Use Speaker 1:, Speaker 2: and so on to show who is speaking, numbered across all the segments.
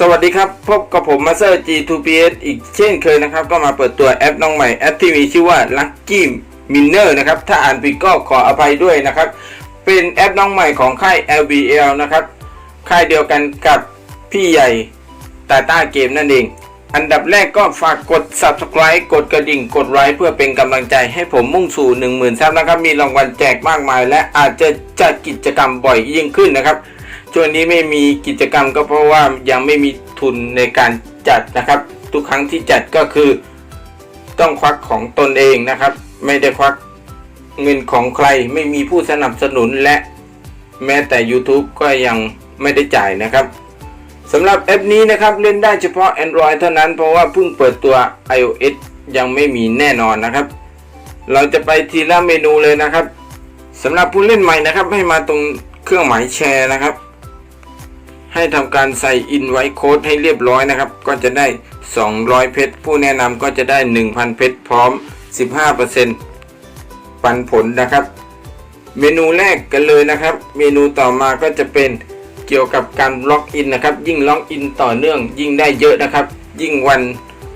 Speaker 1: สวัสดีครับ พบกับผมมาสเตอร์ G2PS อีกเช่นเคยนะครับ ก็มาเปิดตัวแอปน้องใหม่แอปที่มีชื่อว่า Lucky Miner นะครับ ถ้าอ่านผิดก็ขออภัยด้วยนะครับ เป็นแอปน้องใหม่ของค่าย LBL นะครับ ค่ายเดียวกันกับพี่ใหญ่ตาต้าเกมนั่นเอง อันดับแรกก็ฝากกด subscribe กดกระดิ่งกดไลค์เพื่อเป็นกำลังใจให้ผมมุ่งสู่ 10,000ซับนะครับ มีรางวัลแจกมากมาย และอาจจะจัดกิจกรรมบ่อยยิ่งขึ้นนะครับ ช่วงนี้ไม่มีกิจกรรมก็เพราะว่ายังไม่มีทุนในการจัดนะครับ ทุกครั้งที่จัดก็คือต้องควักของตนเองนะครับ ไม่ได้ควักเงินของใครไม่มีผู้สนับสนุนและแม้แต่ YouTube ก็ยังไม่ได้จ่ายนะครับสำหรับแอปนี้นะครับเล่นได้เฉพาะ Android เท่านั้นเพราะว่าเพิ่งเปิดตัว iOS ยังไม่มีแน่นอนนะครับ เราจะไปทีละเมนูเลยนะครับสำหรับผู้เล่นใหม่นะครับ ให้มาตรงเครื่องหมายแชร์นะครับ ให้ทำการใส่อินไว้โค้ดให้เรียบร้อยนะครับ ก็จะได้ 200 เพชร ผู้แนะนำก็จะได้ 1,000 เพชร พร้อม 15%ปันผลนะครับ เมนูแรกกันเลยนะครับ เมนูต่อมาก็จะเป็นเกี่ยวกับการล็อกอินนะครับ ยิ่งล็อกอินต่อเนื่อง ยิ่งได้เยอะนะครับ ยิ่งวัน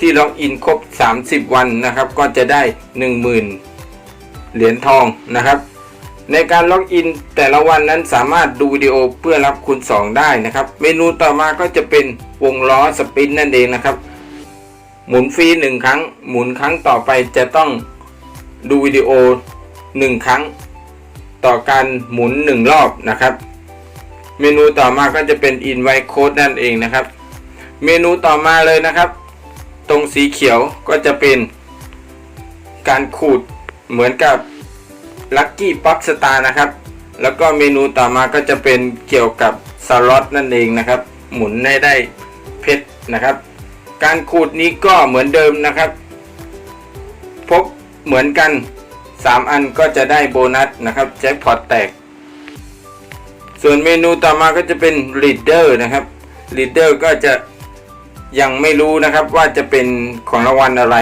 Speaker 1: ที่ล็อกอินครบ 30 วันนะครับ ก็จะได้ 10,000 เหรียญทองนะครับ ในการล็อกอินแต่ละวันนั้นสามารถดูวิดีโอเพื่อรับคูณ2 ได้นะครับ เมนูต่อมาก็จะเป็นวงล้อสปินนั่นเองนะครับ หมุนฟรีหนึ่งครั้ง หมุนครั้งต่อไปจะต้องดูวิดีโอ 1 ครั้ง ต่อการหมุน 1 รอบนะครับ เมนูต่อมาก็จะเป็น invite code นั่นเองนะครับ เมนูต่อมาเลยนะครับ ตรงสีเขียวก็จะเป็นการขูดเหมือนกับ ลัคกี้ป๊อปสตาร์นะครับ แล้วก็เมนูต่อมาก็จะเป็นเกี่ยวกับสล็อตนั่นเองนะครับ หมุนให้ได้เพชรนะครับ การขูดนี้ก็เหมือนเดิมนะครับพบเหมือนกัน 3 อันก็จะได้โบนัสนะครับแจ็คพอตแตก ส่วนเมนูต่อมาก็จะเป็น leader นะครับ leader ก็จะยังไม่รู้นะครับว่าจะเป็นของรางวัลอะไร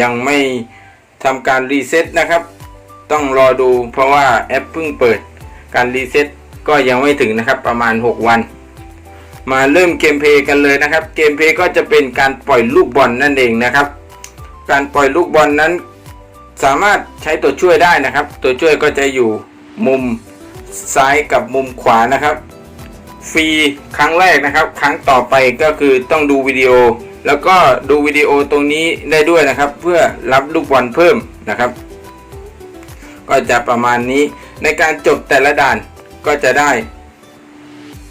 Speaker 1: ยังไม่ทำการรีเซ็ตนะครับ ต้องรอดูเพราะว่าแอปเพิ่งเปิดการรีเซ็ตก็ยังไม่ถึงนะครับประมาณ 6 วัน มาเริ่มเกมเพย์กันเลยนะครับ เกมเพย์ก็จะเป็นการปล่อยลูกบอลนั่นเองนะครับ การปล่อยลูกบอลนั้น สามารถใช้ตัวช่วยได้นะครับ ตัวช่วยก็จะอยู่มุมซ้ายกับมุมขวานะครับ ฟรีครั้งแรกนะครับ ครั้งต่อไปก็คือต้องดูวิดีโอ แล้วก็ดูวิดีโอตรงนี้ได้ด้วยนะครับ เพื่อรับลูกบอลเพิ่มนะครับ ก็จะประมาณนี้ ในการจบแต่ละด่านก็จะได้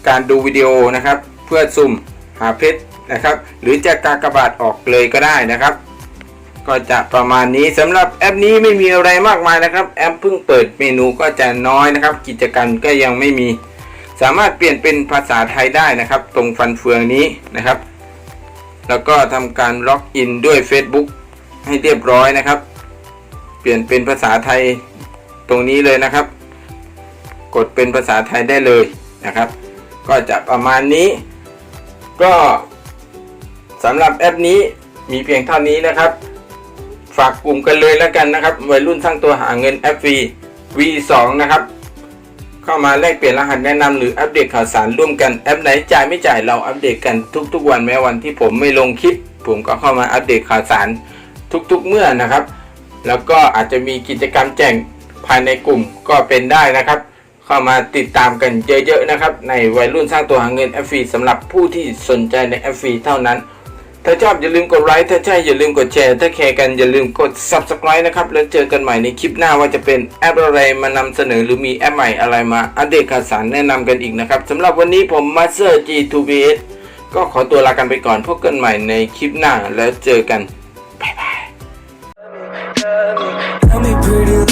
Speaker 1: การดูวิดีโอนะครับ เพื่อซุ่มหาเพชรนะครับ หรือจะกากบาทออกเลยก็ได้นะครับ ก็จะประมาณนี้สำหรับแอปนี้ไม่มีอะไรมากมายนะครับ แอปเพิ่งเปิดเมนูก็จะน้อยนะครับ กิจกรรมก็ยังไม่มี สามารถเปลี่ยนเป็นภาษาไทยได้นะครับ ตรงฟันเฟืองนี้นะครับ แล้วก็ทำการล็อกอินด้วย Facebook ให้เรียบร้อยนะครับ เปลี่ยนเป็นภาษาไทย ตรงนี้เลยนะครับ กดเป็นภาษาไทยได้เลยนะครับ ก็จะประมาณนี้ ก็สำหรับแอปนี้มีเพียงเท่านี้นะครับ ฝากกลุ่มกันเลยแล้วกันนะครับ วัยรุ่นสร้างตัวหาเงินแอป V V2 นะครับ เข้ามาแลกเปลี่ยนรหัสแนะนำหรืออัปเดตข่าวสารร่วมกันแอปไหนจ่ายไม่จ่ายเราอัปเดตกันทุกๆ วันแม้วันที่ผมไม่ลงคลิป ผมก็เข้ามาอัปเดตข่าวสารทุกๆ เมื่อนะครับ แล้วก็อาจจะมีกิจกรรมแจ้ง ภายในกลุ่มก็เป็นได้นะครับ เข้ามาติดตามกันเยอะๆนะครับ ในวัยรุ่นสร้างตัวหาเงิน f อฟสำหรับผู้ที่สนใจใน f อฟเท่านั้น ถ้าชอบอย่าลืมกดไลค์ถ้าใช่อย่าลืมกดแชร์ ถ้าแคร์กันอย่าลืมกด subscribe นะครับแล้วเจอกันใหม่ในคลิปหน้าว่าจะเป็นแอปอะไรมานำเสนอหรือมีแอปใหม่อะไรมาอัปเดตข่าวสารแนะนำกันอีกนะครับสำหรับวันนี้ผมมาสเตอร์ G2BS ก็ขอตัวลากันไปก่อนพบกันใหม่ในคลิปหน้าแล้วเจอกัน บ๊ายบาย